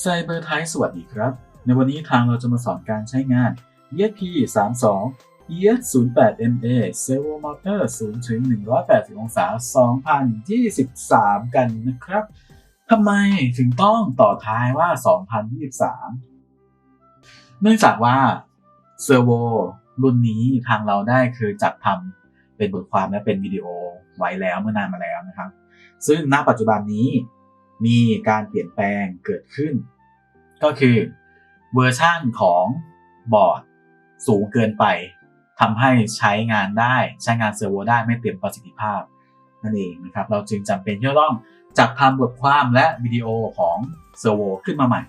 ไซเบอร์ไทยสวัสดีครับ ในวันนี้ทางเราจะมาสอนการใช้งาน ESP 32 ES 08 MA Servo Motor 0ถึง180 องศา 2023 กันนะครับทำไมถึงต้องต่อท้ายว่า 2023 เนื่องจากว่าเซอร์โวรุ่นนี้ทางเราได้เคยจัดทำเป็นบทความและเป็นวิดีโอไว้แล้วเมื่อนานมาแล้วนะครับ ซึ่งณปัจจุบันนี้มีการเปลี่ยนแปลงเกิดขึ้น ก็คือเวอร์ชั่นของบอร์ดสูงเกินไปทำให้ใช้งานได้ใช้งานเซอร์โวได้ไม่เต็มประสิทธิภาพนั่นเองนะครับ เราจึงจำเป็นที่จะต้องจัดทำบทความและวิดีโอของเซอร์โวขึ้นมาใหม่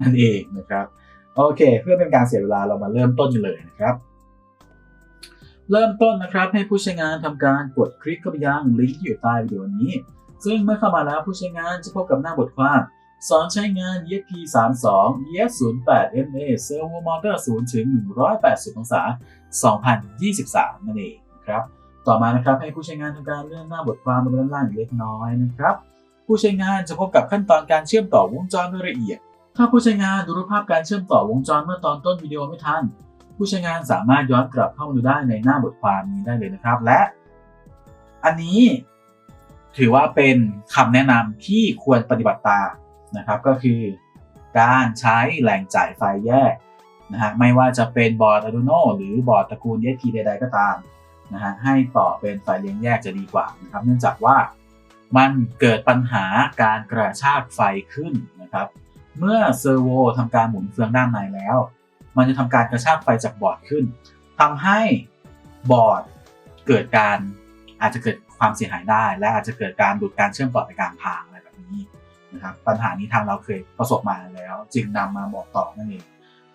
นั่นเองนะครับโอเค เพื่อเป็นการเสียเวลาเรามาเริ่มต้นกันเลยนะครับ เริ่มต้นนะครับให้ผู้ใช้งานทำการกดคลิกเข้าไปยังลิงก์ที่อยู่ใต้วิดีโอนี้ ซึ่งเมื่อเข้ามาแล้วผู้ใช้งานจะพบกับหน้าบทความ สอนใช้งาน ESP 32 ES 08 MA Servo Motor 0ถึง180 องศา 2023 นั่นเองครับ ต่อมานะครับให้ผู้ใช้งานทำการเลื่อนหน้าบทความมาด้านล่างเล็กน้อยนะครับ ผู้ใช้งานจะพบกับขั้นตอนการเชื่อมต่อวงจรโดยละเอียด ถ้าผู้ใช้งานดูรูปภาพการเชื่อมต่อวงจรเมื่อตอนต้นวิดีโอไม่ทัน ผู้ใช้งานสามารถย้อนกลับเข้ามาดูได้ในหน้าบทความนี้ได้เลยนะครับ และ อันนี้ถือว่าเป็นคำแนะนำที่ควรปฏิบัติตาม นะครับก็คือการใช้แหล่งจ่ายไฟแยกนะฮะไม่ว่าจะเป็นบอร์ด Arduino หรือบอร์ดตระกูล DSP ใด ๆ ก็ตามนะฮะให้ต่อเป็นไฟเลี้ยงแยกจะดีกว่านะครับเนื่องจากว่ามันเกิดปัญหาการกระชากไฟขึ้นนะครับเมื่อเซอร์โวทำการหมุนเฟืองด้านในแล้ว มันจะทำการกระชากไฟจากบอร์ดขึ้นทำให้บอร์ดเกิดการอาจจะเกิดความเสียหายได้ และอาจจะเกิดการดูดการเชื่อมต่อในการพางอะไรแบบนี้ นะครับปัญหานี้ทางเราเคยประสบมาแล้ว จึงนำมาบอกต่อนั่นเอง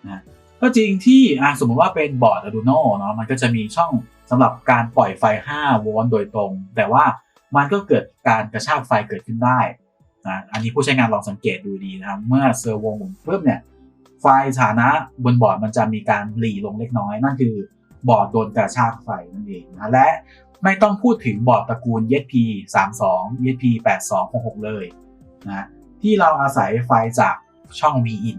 นะก็จริงที่สมมติว่าเป็นบอร์ด Arduino เนาะมันก็จะมีช่องสำหรับการปล่อยไฟ 5 โวลต์โดยตรง แต่ว่ามันก็เกิดการกระชากไฟเกิดขึ้นได้นะอันนี้ผู้ใช้งานลองสังเกตดูดีนะครับเมื่อเซอร์โวหมุนปุ๊บเนี่ยไฟสถานะบนบอร์ดมันจะมีการหลีลงเล็กน้อย นั่นคือบอร์ดโดนกระชากไฟนั่นเองนะและไม่ต้องพูดถึงบอร์ดตระกูล ESP 32 ESP 8266 เลย นะที่เราอาศัยไฟจากช่อง Vin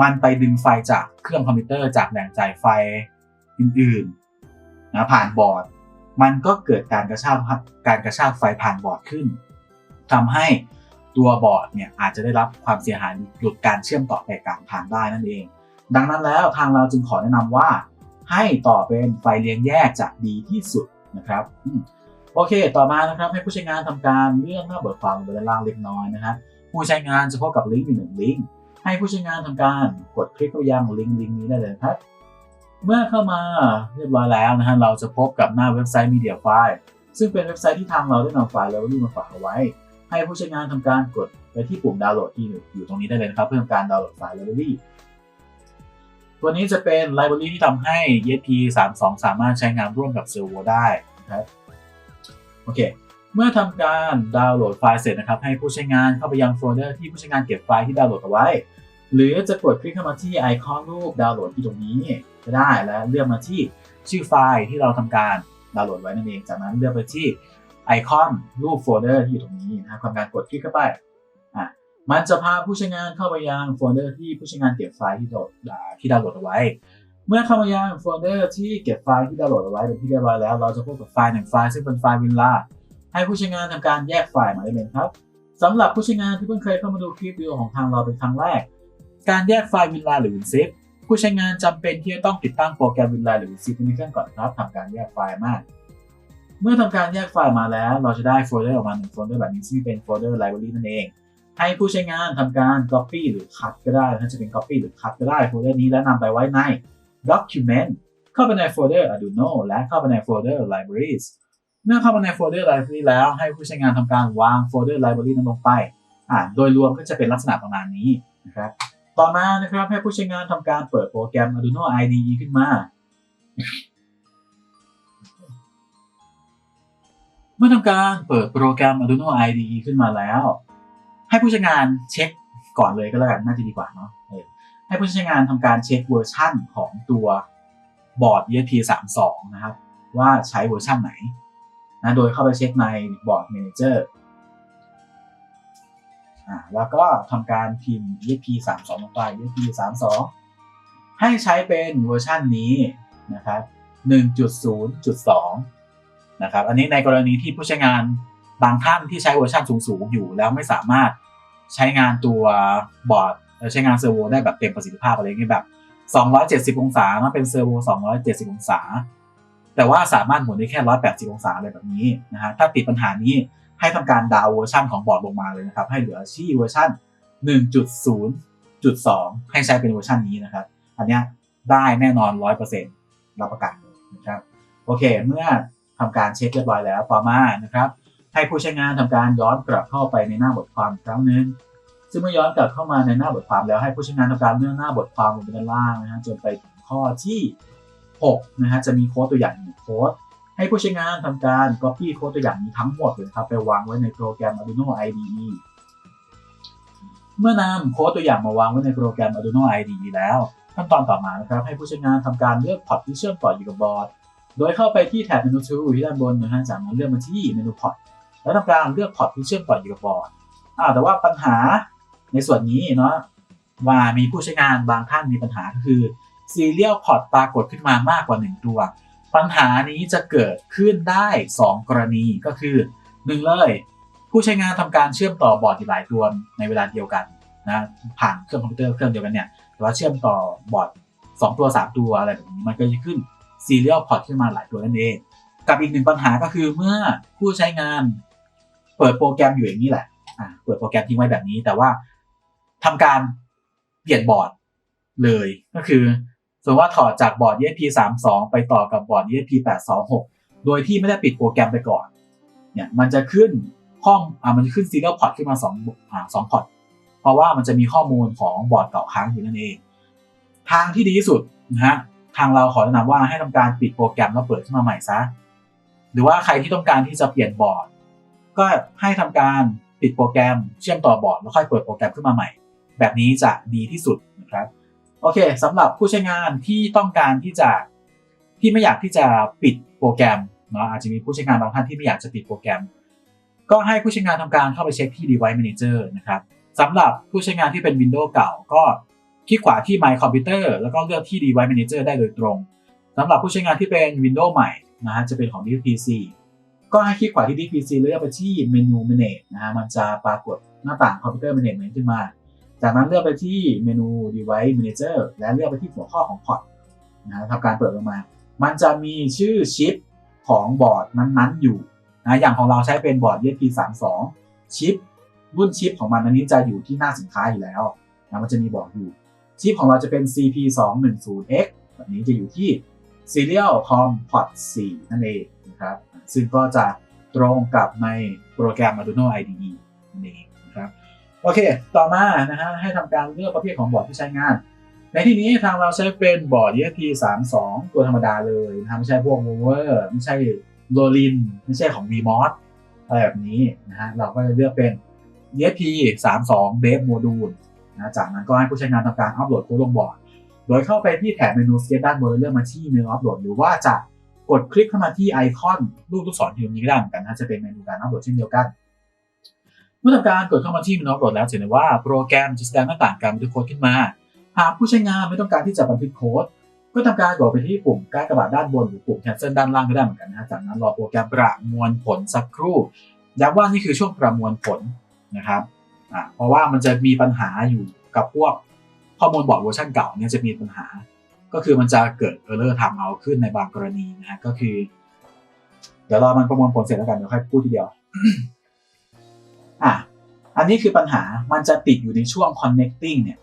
มันไปดึงไฟจากเครื่องคอมพิวเตอร์จากแหล่งจ่ายไฟอื่นๆนะผ่านบอร์ด มันก็เกิดการกระชากการกระชากไฟผ่านบอร์ดขึ้นทำให้ตัวบอร์ดเนี่ยอาจจะได้รับความเสียหายหลุดการเชื่อมต่อไปกลางทางได้นั่นเอง ดังนั้นแล้วทางเราจึงขอแนะนำว่า ให้ต่อเป็นไฟเลี้ยงแยกจะดีที่สุดนะครับ โอเค ต่อมานะครับให้ผู้ใช้งานทำการเลื่อนหน้าเบิกความบนด้านล่างเล็กน้อยนะครับผู้ใช้งานจะพบกับลิงก์มีหนึ่งลิงก์ให้ผู้ใช้งานทำการกดคลิกเข้ายังลิงก์ลิงก์นี้ได้เลยครับเมื่อเข้ามาเรียบร้อยแล้วนะฮะเราจะพบกับหน้าเว็บไซต์ Media File ซึ่งเป็นเว็บไซต์ที่ทางเราได้นำไฟล์ไลบรารีมาฝากเอาไว้ ให้ผู้ใช้งานทำการกดไปที่ปุ่มดาวน์โหลดที่อยู่ตรงนี้ได้เลยนะครับ เพื่อทำการดาวน์โหลดไฟล์ไลบรารีตัวนี้จะเป็นไลบรารีที่ทำให้ ESP 32 สามารถใช้งานร่วมกับเซอร์โวได้นะครับ โอเค เมื่อทำการดาวน์โหลดไฟล์เสร็จนะครับ ให้ผู้ใช้งานเข้าไปยังโฟลเดอร์ที่ผู้ใช้งานเก็บไฟล์ที่ดาวน์โหลดเอาไว้ หรือจะกดคลิกเข้ามาที่ไอคอนรูปดาวน์โหลดที่ตรงนี้ก็ได้และเลือกมาที่ชื่อไฟล์ที่เราทำการดาวน์โหลดไว้นั่นเอง จากนั้นเลือกไปที่ไอคอนรูปโฟลเดอร์ที่อยู่ตรงนี้นะครับทำการกดคลิกเข้าไปอะมันจะพาผู้ใช้งานเข้าไปยังโฟลเดอร์ที่ผู้ใช้งานเก็บไฟล์ที่โหลดที่ดาวน์โหลดเอาไว้ เมื่อเข้ามายังโฟลเดอร์ที่เก็บไฟล์ที่ดาวน์โหลดเอาไว้เป็นที่เรียบร้อยแล้ว เราจะพบกับไฟล์หนึ่งไฟล์ซึ่งเป็นไฟล์วินลาให้ผู้ใช้งานทำการแยกไฟล์มาได้เลยครับสำหรับผู้ใช้งานที่เพิ่งเคยเข้ามาดูคลิปวิดีโอของทางเราเป็นครั้งแรก การแยกไฟล์วินลาหรือวินซิปผู้ใช้งานจำเป็นที่จะต้องติดตั้งโปรแกรมวินลาหรือวินซิปในเครื่องก่อนครับทำการแยกไฟล์มาก เมื่อทำการแยกไฟล์มาแล้ว เราจะได้โฟลเดอร์ออกมาหนึ่งโฟลเดอร์แบบนี้ซึ่งเป็นโฟลเดอร์ไลบรารีนั่นเอง ให้ผู้ใช้งานทำการ copy หรือ cut ก็ได้ถ้าจะเป็น copy หรือ cut ก็ได้โฟลเดอร์นี้แล้วนำไปไว้ใน document เข้าไปในโฟลเดอร์ Arduino และเข้าไปในโฟลเดอร์ libraries เมื่อเข้ามาในโฟลเดอร์ library แล้วให้ผู้ใช้งานทำการวางโฟลเดอร์ library นั้นลงไปอ่าโดยรวมก็จะเป็นลักษณะประมาณนี้นะครับ ต่อมานะครับให้ผู้ใช้งานทำการเปิดโปรแกรม Arduino IDE ขึ้นมาเมื่อทำการเปิดโปรแกรม Arduino IDE ขึ้นมาแล้ว ให้ผู้ใช้งานเช็คก่อนเลยก็แล้วกันน่าจะดีกว่าเนาะ ให้ผู้ใช้งานทำการเช็คเวอร์ชั่นของตัวบอร์ด ESP 32 นะครับ ว่าใช้เวอร์ชั่นไหนนะโดยเข้าไปเช็คในบอร์ด Manager ออ่าแล้วก็ทำการพิมพ์ ESP 3 2 ลงไป ESP 3 2 ให้ใช้เป็นเวอร์ชันนี้นะครับ 1.0.2 นะครับ อันนี้ในกรณีที่ผู้ใช้งานบางท่านที่ใช้เวอร์ชันสูง ๆ อยู่แล้วไม่สามารถใช้งานตัวบอร์ด ใช้งานเซอร์โวได้แบบเต็มประสิทธิภาพอะไรอย่างเงี้ยแบบ 270 องศามันเป็นเซอร์โว 270 องศา แต่ว่าสามารถหมุนได้แค่ 180 องศาอะไรแบบนี้นะฮะถ้าติดปัญหานี้ให้ทำการดาวเวอร์ชันของบอร์ดลงมาเลยนะครับ ให้เหลือที่เวอร์ชัน1.0.2 ให้ใช้เป็นเวอร์ชันนี้นะครับ อันนี้ได้แน่นอน 100%รับประกันเลยนะครับ โอเค เมื่อทำการเช็คเรียบร้อยแล้วต่อมานะครับ ให้ผู้ใช้งานทำการย้อนกลับเข้าไปในหน้าบทความครั้งหนึง ซึ่งเมื่อย้อนกลับเข้ามาในหน้าบทความแล้วให้ผู้ใช้งานทำการเลื่อนหน้าบทความลงไปด้านล่างนะฮะจนไปถึงข้อที่6นะฮะจะมีโค้ดตัวอย่างหนึ่งโค้ดให้ผู้ใช้งานทำการ copy โค้ดตัวอย่างนี้ทั้งหมดเลยครับไปวางไว้ในโปรแกรม Arduino IDE เมื่อนำโค้ดตัวอย่างมาวางไว้ในโปรแกรม Arduino IDE แล้วขั้นตอนต่อมานะครับให้ผู้ใช้งานทำการเลือกพอร์ตที่เชื่อมต่ออยู่กับบอร์ด โดยเข้าไปที่แท็บเมนู Tool ที่ด้านบนนะฮะจากนั้นเลือกมาที่เมนูพอร์ตแล้วทำการเลือกพอร์ตที่เชื่อมต่ออยู่กับบอร์ดอ่าแต่ว่าปัญหา ในส่วนนี้เนาะว่ามีผู้ใช้งานบางท่านมีปัญหาก็คือ Serial Port ปรากฏขึ้นมามากกว่า 1 ตัว ปัญหานี้จะเกิดขึ้นได้ 2 กรณีก็คือ 1 เลย ผู้ใช้งานทำการเชื่อมต่อบอร์ดหลายตัวในเวลาเดียวกันนะผ่านเครื่องคอมพิวเตอร์เครื่องเดียวกันเนี่ยแต่ว่าเชื่อมต่อบอร์ด2 ตัว 3 ตัวอะไรแบบนี้มันก็จะขึ้น Serial Port ขึ้นมาหลายตัวนั่นเอง กับอีกหนึ่งปัญหาก็คือเมื่อผู้ใช้งานเปิดโปรแกรมอยู่อย่างนี้แหละอ่าเปิดโปรแกรมทิ้งไว้แบบนี้ แต่ว่า ทำการเปลี่ยนบอร์ดเลย ก็คือสมมติว่าถอดจากบอร์ด ESP 3 2ไปต่อกับบอร์ด ESP 8 2 6โดยที่ไม่ได้ปิดโปรแกรมไปก่อน เนี่ยมันจะขึ้นห้องอ่ามันจะขึ้น serial port ขึ้นมา2อ่า2พอร์ตเพราะว่ามันจะมีข้อมูลของบอร์ดเก่าค้างอยู่นั่นเอง ทางที่ดีที่สุดนะฮะทางเราขอแนะนำว่าให้ทำการปิดโปรแกรมแล้วเปิดขึ้นมาใหม่ซะหรือว่าใครที่ต้องการที่จะเปลี่ยนบอร์ด ก็ให้ทำการปิดโปรแกรมเชื่อมต่อบอร์ดแล้วค่อยเปิดโปรแกรมขึ้นมาใหม่ แบบนี้จะดีที่สุดนะครับโอเคสำหรับผู้ใช้งานที่ต้องการที่จะที่ไม่อยากที่จะปิดโปรแกรมเนาะอาจจะมีผู้ใช้งานบางท่านที่ไม่อยากจะปิดโปรแกรม ก็ให้ผู้ใช้งานทำการเข้าไปเช็คที่ device manager นะครับสำหรับผู้ใช้งานที่เป็น Windows เก่าก็คลิกขวาที่ My Computer แล้วก็เลือกที่ device manager ได้โดยตรงสำหรับผู้ใช้งานที่เป็น Windows ใหม่นะฮะจะเป็นของ Disk PC ก็ให้คลิกขวาที่ Disk PC เลือกไปที่เมนู Manage นะฮะมันจะปรากฏหน้าต่าง Computer Management ขึ้นมา จากนั้นเลือกไปที่เมนู Device Manager และเลือกไปที่หัวข้อของพอร์ตนะทำการเปิดลงมา มันจะมีชื่อชิปของบอร์ดนั้นๆอยู่นะอย่างของเราใช้เป็นบอร์ด ESP 3 2 ชิปรุ่นชิปของมันอันนี้จะอยู่ที่หน้าสินค้าอยู่แล้วนะมันจะมีบอกอยู่ ชิปของเราจะเป็น CP 2 1 0 X แบบนี้จะอยู่ที่ Serial COM Port 4 นั่นเองนะครับ ซึ่งก็จะตรงกับในโปรแกรม Arduino IDE นั่นเอง โอเค ต่อมานะฮะให้ทำการเลือกประเภทของบอร์ดที่ใช้งาน ในที่นี้ทางเราใช้เป็นบอร์ด ESP 3 2 ตัวธรรมดาเลยนะฮะไม่ใช่พวก Mover ไม่ใช่โ o ลิน ไม่ใช่ของ VMOS อะไรแบบนี้นะฮะเราก็จะเลือกเป็น ESP 3 2 Base Module นะจากนั้นก็ให้ผู้ใช้งานทำการอัปโหลดโค้ดลงบอร์ด โดยเข้าไปที่แถบเมนูสเกตด้านบนเลือกมาที่เมนูอัปโหลดหรือว่าจะกดคลิกเข้ามาที่ไอคอนรูปลูกศรที่ตรงนี้ก็ได้เหมือนกันนะจะเป็นเมนูการอัปโหลดเช่นเดียวกัน เมื่อทำการกดเข้ามาที่เมนูอัปโหลดแล้วจะเห็นได้ว่าโปรแกรมจะแสดงหน้าต่างการบันทึกโค้ดขึ้นมา หากผู้ใช้งานไม่ต้องการที่จะบันทึกโค้ด ก็ทำการกดไปที่ปุ่มกากระบาดด้านบนหรือปุ่ม cancel ด้านล่างก็ได้เหมือนกันนะจากนั้นรอโปรแกรมประมวลผลสักครู่ย้ำว่านี่คือช่วงประมวลผลนะครับเพราะว่ามันจะมีปัญหาอยู่กับพวกข้อมูลบอร์ดเวอร์ชันเก่าเนี่ยจะมีปัญหา ก็คือมันจะเกิด error time out ขึ้นในบางกรณีนะฮะก็คือ เดี๋ยวรอมันประมวลผลเสร็จแล้วกันเดี๋ยวค่อยพูดทีเดียว อะอันนี้คือปัญหามันจะติดอยู่ในช่วง connecting เนี่ย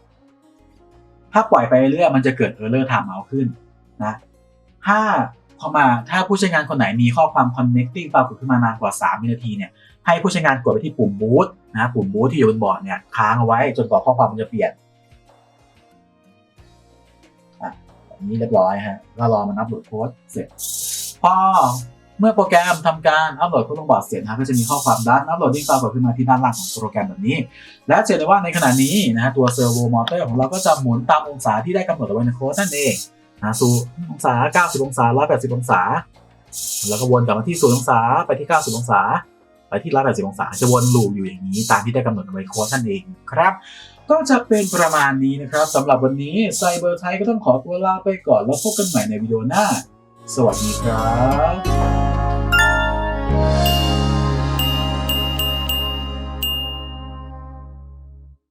ถ้าปล่อยไปเรื่อยมันจะเกิด error time out ขึ้นนะถ้าพอมาถ้าผู้ใช้งานคนไหนมีข้อความ connecting ปรากฏขึ้นมานานกว่า 3 วินาทีเนี่ยให้ผู้ใช้งานกดไปที่ปุ่ม boot นะปุ่ม boot ที่อยู่บนบอร์ดเนี่ยค้างเอาไว้จนกว่าข้อความมันจะเปลี่ยนอะแบบนี้เรียบร้อยฮะก็รอมันอัปโหลดโค้ดเสร็จพอ เมื่อโปรแกรมทำการอัปโหลดโค้ดลงบอร์ดเสร็จนะก็จะมีข้อความด้านอัปโหลดดิ้งปรากฏขึ้นมาที่ด้านล่างของโปรแกรมแบบนี้ และจะเห็นได้ว่าในขณะนี้นะฮะตัวเซอร์โวมอเตอร์ของเราก็จะหมุนตามองศาที่ได้กำหนดเอาไว้ในโค้ดนั่นเองนะสู่องศา 90 องศา 180 องศา แล้วก็วนกลับมาที่ 0 องศา ไปที่ 90 องศา ไปที่ 180 องศา จะวนลูปอยู่อย่างนี้ ตามที่ได้กำหนดเอาไว้โค้ดนั่นเองครับ ก็จะเป็นประมาณนี้นะครับสำหรับวันนี้ไซเบอร์ไทยก็ต้องขอตัวลาไปก่อนแล้วพบกันใหม่ในวิดีโอหน้า สวัสดีครับ